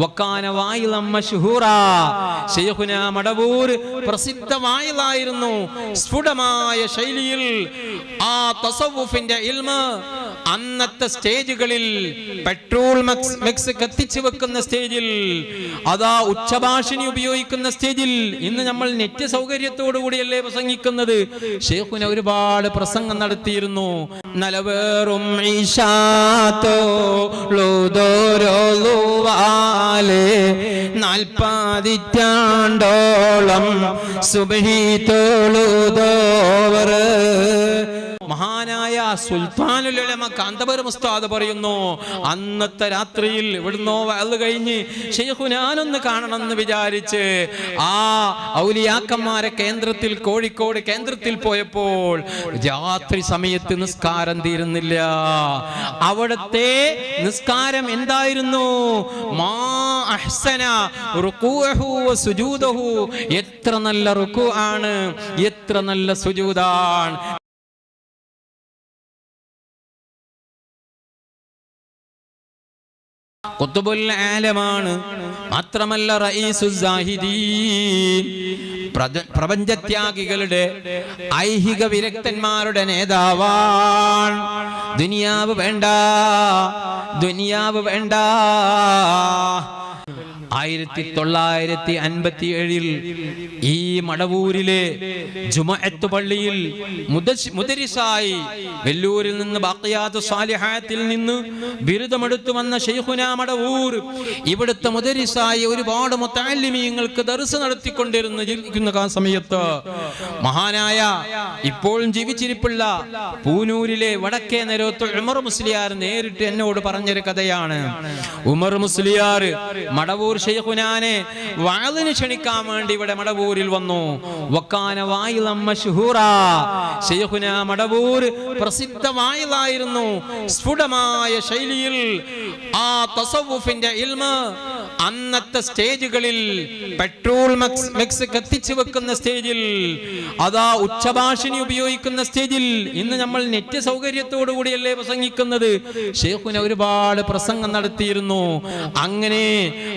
വക്കാന വായിലം മശ്ഹൂറ. ശൈഖുന മടവൂർ പ്രസിദ്ധമായതായിരുന്നു. സ്ഫുടമായ ശൈലിയിൽ ആ തസവുഫിന്റെ ഇൽമ അന്നത്തെ സ്റ്റേജുകളിൽ പെട്രോൾ മിക്സ് കത്തിച്ചു വെക്കുന്ന സ്റ്റേജിൽ അതാ ഉച്ചഭാഷിണി ഉപയോഗിക്കുന്ന സ്റ്റേജിൽ ഇന്ന് നമ്മൾ നെറ്റ് സൗകര്യത്തോടു കൂടിയല്ലേ പ്രസംഗിക്കുന്നത്. ഷേഖുന ഒരുപാട് പ്രസംഗം നടത്തിയിരുന്നു. നലവേറും നാൽപ്പതിറ്റാണ്ടോളം സുബഹി തോളുതോവർ മഹാനായ സുൽത്താനുലമ കാന്തപുരം ഉസ്താദ് പറയുന്നു അന്നത്തെ രാത്രിയിൽ ഇവിടുന്നോ വയൽ കഴിഞ്ഞ് ഷെയ്ഖുനാനൊന്ന് കാണണമെന്ന് വിചാരിച്ച് ആ ഔലിയാക്കന്മാരെ കേന്ദ്രത്തിൽ കോഴിക്കോട് കേന്ദ്രത്തിൽ പോയപ്പോൾ രാത്രി സമയത്ത് നിസ്കാരം തീരുന്നില്ല. അവിടത്തെ നിസ്കാരം എന്തായിരുന്നു? മാ അഹ്സന റുകൂഅഹു വസുജൂദഹു സുജൂദഹു. എത്ര നല്ല റുക്കു ആണ് എത്ര നല്ല സുജൂദാണ്. കുത്തുബുൽ ആലമാണ് മാത്രമല്ല പ്രപഞ്ചത്യാഗികളുടെ ഐഹിക വിരക്തന്മാരുടെ നേതാവാണ്. ദുനിയാവ് വേണ്ട ദുനിയാവ് വേണ്ട. ആയിരത്തി തൊള്ളായിരത്തി അൻപത്തി ഏഴിൽ ഈ മടവൂരിലെ ജുമഅത്ത് പള്ളിയിൽ മുദരിസായി വെല്ലൂരിൽ നിന്ന് ബാക്കിയാത്ത് സാലിഹായത്തിൽ നിന്ന് ബിരുദമെടുത്തു വന്ന ഷെയ്ഖുന മടവൂർ ഇവിടുത്തെ മുദരിസായി ഒരുപാട് മുത്താലിമീങ്ങൾക്ക് ദർസ് നടത്തിക്കൊണ്ടിരുന്ന ജീവിക്കുന്ന സമയത്ത് മഹാനായ ഇപ്പോഴും ജീവിച്ചിരിപ്പുള്ള പൂനൂരിലെ വടക്കേ നേരത്ത് ഉമർ മുസ്ലിയാർ നേരിട്ട് എന്നോട് പറഞ്ഞൊരു കഥയാണ്. ഉമർ മുസ്ലിയാർ മടവൂർ ഷെയ്ഖുനാനെ വാളിന് ക്ഷണിക്കാൻ വേണ്ടി ഇവിടെ മടവൂരിൽ വന്നു. വക്കാന വായിലം മശ്ഹൂറ ഷെയ്ഖുന മടവൂർ പ്രസിദ്ധ വായിലായിരുന്നു. സ്ഫുടമായ ശൈലിയിൽ ആ തസവുഫിന്റെ ഇൽമ അന്നത്തെ സ്റ്റേജുകളിൽ പെട്രോൾ മിക്സ് കത്തിച്ചു വെക്കുന്ന സ്റ്റേജിൽ അതാ ഉച്ചഭാഷിണി ഉപയോഗിക്കുന്ന സ്റ്റേജിൽ ഇന്ന് നമ്മൾ നെറ്റ് സൗകര്യത്തോടു കൂടിയല്ലേ പ്രസംഗിക്കുന്നത്. ഷേഖുന ഒരുപാട് പ്രസംഗം നടത്തിയിരുന്നു. അങ്ങനെ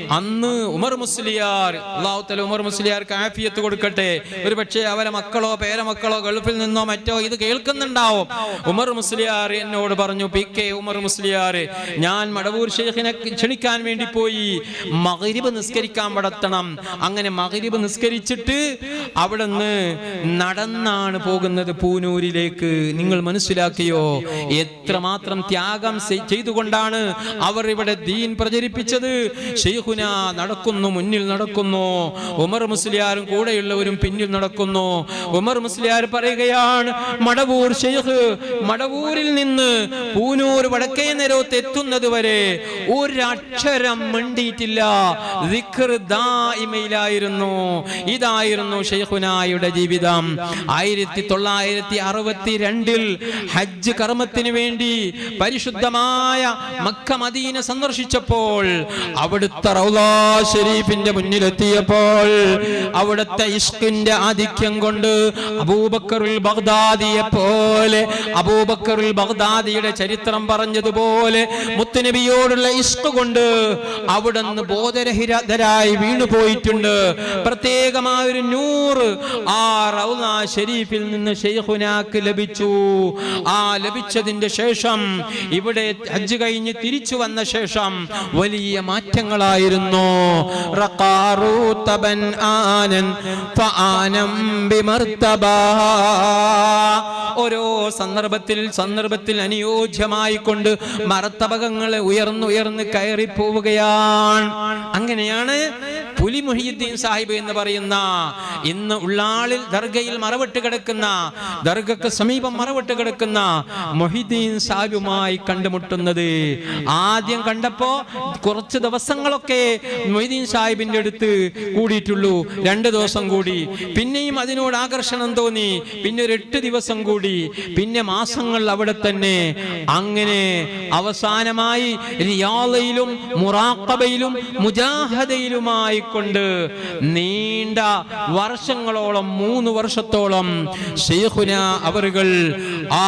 അന്ന് ഉമർ മുസ്ലിയാർ അള്ളാഹുത്തല ഉമർ മുസ്ലിയാർക്ക് ആഫിയത്ത് കൊടുക്കട്ടെ. ഒരു പക്ഷേ അവരെ മക്കളോ പേരമക്കളോ ഗൾഫിൽ നിന്നോ മറ്റോ ഇത് കേൾക്കുന്നുണ്ടാവും. ഉമർ മുസ്ലിയാർ എന്നോട് പറഞ്ഞു പി കെ ഉമർ മുസ്ലിയാർ ഞാൻ മടവൂർ ഷെയ്ഖിനെ ക്ഷണിക്കാൻ വേണ്ടി പോയി. മകരിബ് നിസ്കരിക്കാൻ പടത്തണം അങ്ങനെ മകരിബ് നിസ്കരിച്ചിട്ട് അവിടുന്ന് നടന്നാണ് പോകുന്നത് പൂനൂരിലേക്ക്. നിങ്ങൾ മനസ്സിലാക്കിയോ? എത്രമാത്രം ത്യാഗം ചെയ്- ചെയ്തുകൊണ്ടാണ് അവർ ഇവിടെ ദീൻ പ്രചരിപ്പിച്ചത്. ഷെയ്ഖുന നടക്കുന്നു മുന്നിൽ നടക്കുന്നു. ഉമർ മുസ്ലിയാരും കൂടെയുള്ളവരും പിന്നിൽ നടക്കുന്നു. ഉമർ മുസ്ലിയാർ പറയുകയാണ് മടവൂർ ഷെയ്ഖ് മടവൂരിൽ നിന്ന് പൂനൂർ വടക്കേ നേരത്ത് എത്തുന്നത് വരെ ഒരക്ഷരം മിണ്ടിയിട്ടില്ല. ായിരുന്നു ഇതായിരുന്നു ഷെയ്ഖുനായുടെ ജീവിതം. ആയിരത്തി തൊള്ളായിരത്തി അറുപത്തി രണ്ടിൽ ഹജ്ജ് കർമ്മത്തിന് വേണ്ടി പരിശുദ്ധമായ മക്ക മദീന സന്ദർശിച്ചപ്പോൾ അവിടുത്തെ റൗലാ ഷരീഫിന്റെ മുന്നിലെത്തിയപ്പോൾ അവിടുത്തെ ഇഷ്കിന്റെ ആധിക്യം കൊണ്ട് അബൂബക്കറുൽ ബഗ്ദാദിയെ പോലെ അബൂബക്കറുൽ ബഗ്ദാദിയുടെ ചരിത്രം പറഞ്ഞതുപോലെ മുത്തുനബിയോടുള്ള ഇഷ്ക് കൊണ്ട് അവിടുന്ന് ബോധരഹിതരായി വീണുപോയിട്ടുണ്ട് പ്രത്യേകമായ ഒരു നൂറ് ആ റൗലാ ഷരീഫിൽ നിന്ന് ഷെയ്ഖുനാക്ക് ലഭിച്ചു. ആ ലഭിച്ചതിന്റെ ശേഷം ഇവിടെ ഹജ്ജ് കഴിഞ്ഞ് തിരിച്ചു വന്ന ശേഷം വലിയ മാറ്റങ്ങളായിരുന്നു. റഖാറൂത്തബൻ ആനൻ ഫആനം. ഓരോ സന്ദർഭത്തിൽ സന്ദർഭത്തിൽ അനുയോജ്യമായി കൊണ്ട് മർത്തബകങ്ങളെ ഉയർന്നുയർന്ന് കയറി പോവുകയാണ് അങ്ങനെയാണ് പുലി മുഹിയുദ്ദീൻ സാഹിബ് എന്ന് പറയുന്ന ഇന്ന് ഉള്ളാളിൽ ദർഗയിൽ മറവിട്ട് കിടക്കുന്ന ദർഗക്ക് സമീപം മറവിട്ട് കിടക്കുന്ന മൊഹിദ്ദീൻ സാഹിബുമായി കണ്ടുമുട്ടുന്നത്. ആദ്യം കണ്ടപ്പോ കുറച്ച് ദിവസങ്ങളൊക്കെ മൊഹിദ്ദീൻ സാഹിബിന്റെ അടുത്ത് കൂടിയിട്ടുള്ളൂ. രണ്ട് ദിവസം കൂടി. പിന്നെയും അതിനോട് ആകർഷണം തോന്നി. പിന്നെ ഒരു എട്ട് ദിവസം കൂടി. പിന്നെ മാസങ്ങൾ അവിടെ തന്നെ. അങ്ങനെ അവസാനമായി റിയാലയിലും മുറാക്കബയിലും മുജാഹദയിലുമായി കൊണ്ട് നീണ്ട വർഷങ്ങളോളം മൂന്ന് വർഷത്തോളം ഷെയ്ഖുന അവറുകൾ ആ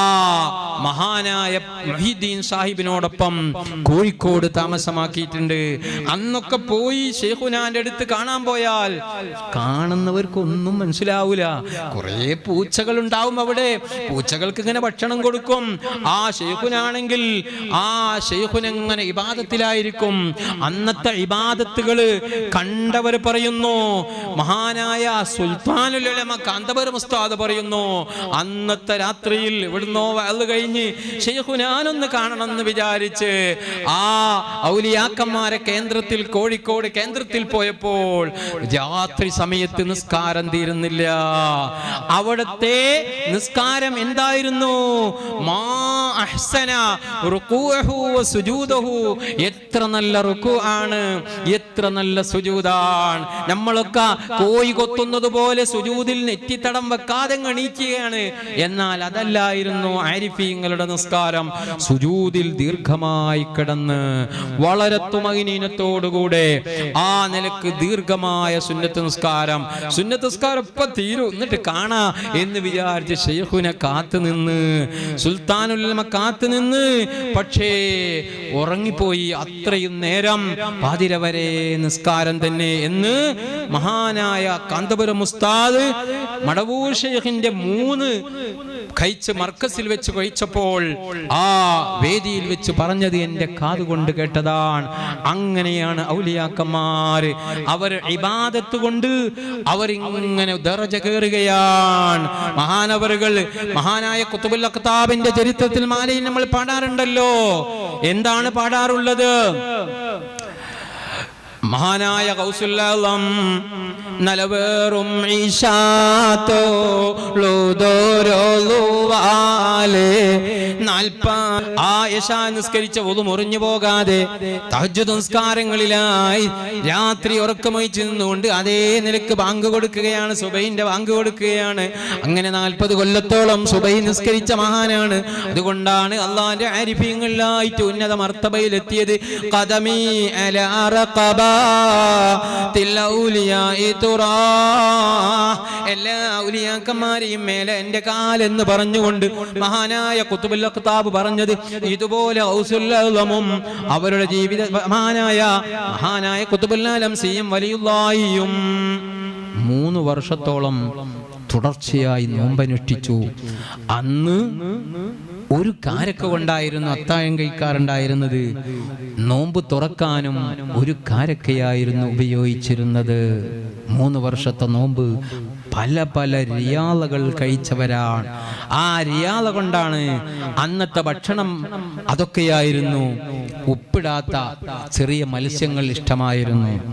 മഹാനായ മൊഹീദ്ദീൻ സാഹിബിനോടൊപ്പം കോഴിക്കോട് താമസമാക്കിയിട്ടുണ്ട്. അന്നൊക്കെ പോയി ഷെയ്ഖുനാന്റെ അടുത്ത് കാണാൻ പോയാൽ കാണുന്നവർക്കൊന്നും മനസ്സിലാവൂല. കുറേ പൂച്ചകൾ ഉണ്ടാവും അവിടെ. പൂച്ചകൾക്ക് ഇങ്ങനെ ഭക്ഷണം കൊടുക്കും. ആ ഷെയ്ഖുനാണെങ്കിൽ ആ ഷെയ്ഖുനെങ്ങനെ ഇബാദത്തിലായിരിക്കും? അന്നത്തെ ഇബാദത്തുകൾ കണ്ടവർ പറയുന്നു മഹാനായ സുൽത്താനുൽ ഉലമ കാന്തപുരം ഉസ്താദ് പറയുന്നു അന്നത്തെ രാത്രിയിൽ ഇവിടുന്നോ അത് കഴിഞ്ഞ് ഷെയ്ഖുനാനൊന്ന് കാണണമെന്ന് വിചാരിച്ച് ആ ഔലിയാക്കന്മാരെ കേന്ദ്രത്തിൽ കോഴിക്കോട് കേന്ദ്രത്തിൽ പോയപ്പോൾ രാത്രി സമയത്ത് നിസ്കാരം തീരുന്നില്ല. അവിടുത്തെ നിസ്കാരം എന്തായിരുന്നു? മാ അഹ്സന റുകൂഅഹു വസുജൂദഹു എത്ര നല്ല റുക്കു ആണ് എത്ര നല്ല സുജൂദാണ് നമ്മളൊക്കെ കോയി കൊത്തുന്നത് പോലെ സുജൂദിൽ നെറ്റിത്തടം വെക്കാതെ എണീക്കുകയാണ്. എന്നാൽ അതല്ലായിരുന്നു ആരിഫീങ്ങളുടെ നിസ്കാരം. സുജൂദിൽ ദീർഘമായി കിടന്ന് വളരെ തുമകിനീനത്തോടുകൂടെ ആ നിലയ്ക്ക് ദീർഘമായ സുന്നത്ത് നിസ്കാരം. സുന്നത്ത് നിസ്കാരം ഇപ്പൊ തീരും. എന്നിട്ട് കാണാ എന്ന് വിചാരിച്ച് ഷെയ്ഖുനെ കാത്തു നിന്ന് സുൽത്താനുല്ലമ കാത്തു നിന്ന് പക്ഷേ ഉറങ്ങിപ്പോയി അത്രയും നേരം പാതിര വരെ നിസ്കാരം തന്നെ എന്ന് മഹാനായ കാന്തപുരം ഉസ്താദ് മടവൂർ ഷെയ്ഖിന്റെ മൂന്ന് കഴിച്ച് മർക്കസിൽ വെച്ച് കഴിച്ചപ്പോൾ ആ വേദിയിൽ വെച്ച് പറഞ്ഞത് എന്റെ കാതുകൊണ്ട് കേട്ടതാണ്. അങ്ങനെയാണ് ഔലിയാക്കന്മാര് അവർ ഇബാദത്ത് കൊണ്ട് അവരിങ്ങനെ ദറജ കയറുകയാണ് മഹാനവറുകൾ മഹാനായ കുത്തുബുൽ അഖ്താബിന്റെ ചരിത്രത്തിൽ മാലയിൽ നമ്മൾ പാടാറുണ്ടല്ലോ. എന്താണ് പാടാറുള്ളത്? മഹാനായ കൗസുല്ലം നലവേറും ഈശാത്തോളുവാലേ നാൽപ്പ ആ യശാ നിസ്കരിച്ച ഒതു മുറിഞ്ഞു പോകാതെ തഹജ്ജുദ് നിസ്കാരങ്ങളിലായി രാത്രി ഉറക്കമൊഴിച്ച് നിന്നുകൊണ്ട് അതേ നിലയ്ക്ക് ബാങ്ക് കൊടുക്കുകയാണ് സുബൈന്റെ ബാങ്ക് കൊടുക്കുകയാണ്. അങ്ങനെ നാൽപ്പത് കൊല്ലത്തോളം സുബൈ നിസ്കരിച്ച മഹാനാണ്. അതുകൊണ്ടാണ് അള്ളാന്റെ ആരിഫ്യങ്ങളിലായിട്ട് ഉന്നത മർത്തബയിലെത്തിയത്. തുറാ. എല്ലാ മേലെ എന്റെ കാലെന്ന് പറഞ്ഞുകൊണ്ട് മഹാനായ കുത്തുബുൽ അഖ്താബ് പറഞ്ഞത് ഇതുപോലെ ഔസുല്ലമും അവരുടെ ജീവിത മഹാനായ മഹാനായ കുത്തുബുല്ലാലം സിയും വലിയുള്ളായിയും മൂന്ന് വർഷത്തോളം തുടർച്ചയായി നോമ്പനുഷ്ഠിച്ചു. അന്ന് ഒരു കാരക്ക കൊണ്ടായിരുന്നു അത്താഴം കഴിക്കാറുണ്ടായിരുന്നത് നോമ്പ് തുറക്കാനും ഒരു കാരക്കയായിരുന്നു ഉപയോഗിച്ചിരുന്നത്. മൂന്ന് വർഷത്തെ നോമ്പ് പല പല റിയാലകൾ കഴിച്ചവരാണ്. ആ റിയാള കൊണ്ടാണ് അന്നത്തെ ഭക്ഷണം അതൊക്കെയായിരുന്നു. ഉപ്പിടാത്ത ചെറിയ മത്സ്യങ്ങൾ ഇഷ്ടമായിരുന്നു.